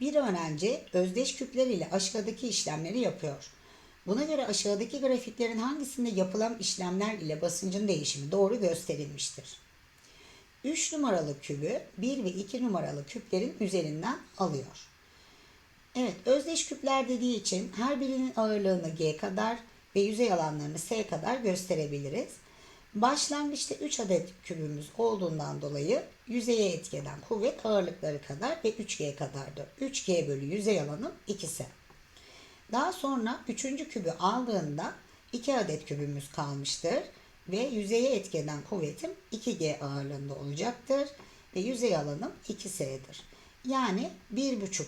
Bir öğrenci özdeş küpler ile aşağıdaki işlemleri yapıyor. Buna göre aşağıdaki grafiklerin hangisinde yapılan işlemler ile basıncın değişimi doğru gösterilmiştir. 3 numaralı kübü 1 ve 2 numaralı küplerin üzerinden alıyor. Evet, özdeş küpler dediği için her birinin ağırlığını G kadar ve yüzey alanlarını S kadar gösterebiliriz. Başlangıçta 3 adet kübümüz olduğundan dolayı yüzeye etkeden kuvvet ağırlıkları kadar ve 3G kadardır. 3G bölü yüzey alanım ikisi. Daha sonra 3. kübü aldığında 2 adet kübümüz kalmıştır ve yüzeye etkeden kuvvetim 2G ağırlığında olacaktır ve yüzey alanım 2S'dir. Yani 1,5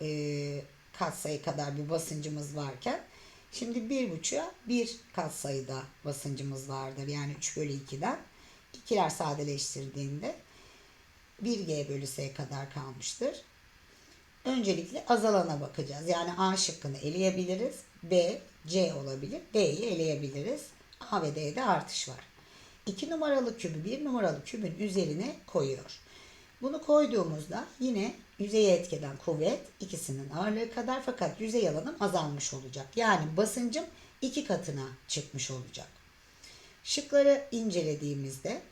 e, katsayı kadar bir basıncımız varken şimdi 1,5'a 1 katsayıda basıncımız vardır. Yani 3 bölü 2'den ikiler sadeleştirdiğinde 1G bölü S kadar kalmıştır. Öncelikle azalana bakacağız. Yani A şıkkını eleyebiliriz. B, C olabilir. D'yi eleyebiliriz. A ve D'de artış var. 2 numaralı kübü 1 numaralı kübün üzerine koyuyor. Bunu koyduğumuzda yine yüzeye etkeden kuvvet ikisinin ağırlığı kadar fakat yüzey alanım azalmış olacak. Yani basıncım iki katına çıkmış olacak. Şıkları incelediğimizde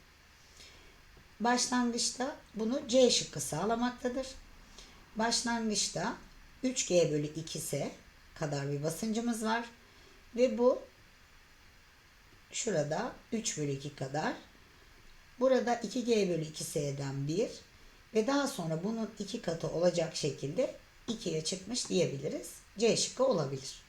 başlangıçta bunu C şıkkı sağlamaktadır. Başlangıçta 3G bölü 2S kadar bir basıncımız var. Ve bu şurada 3 bölü 2 kadar. Burada 2G bölü 2S'den 1 ve daha sonra bunun iki katı olacak şekilde 2'ye çıkmış diyebiliriz. C şıkkı olabilir.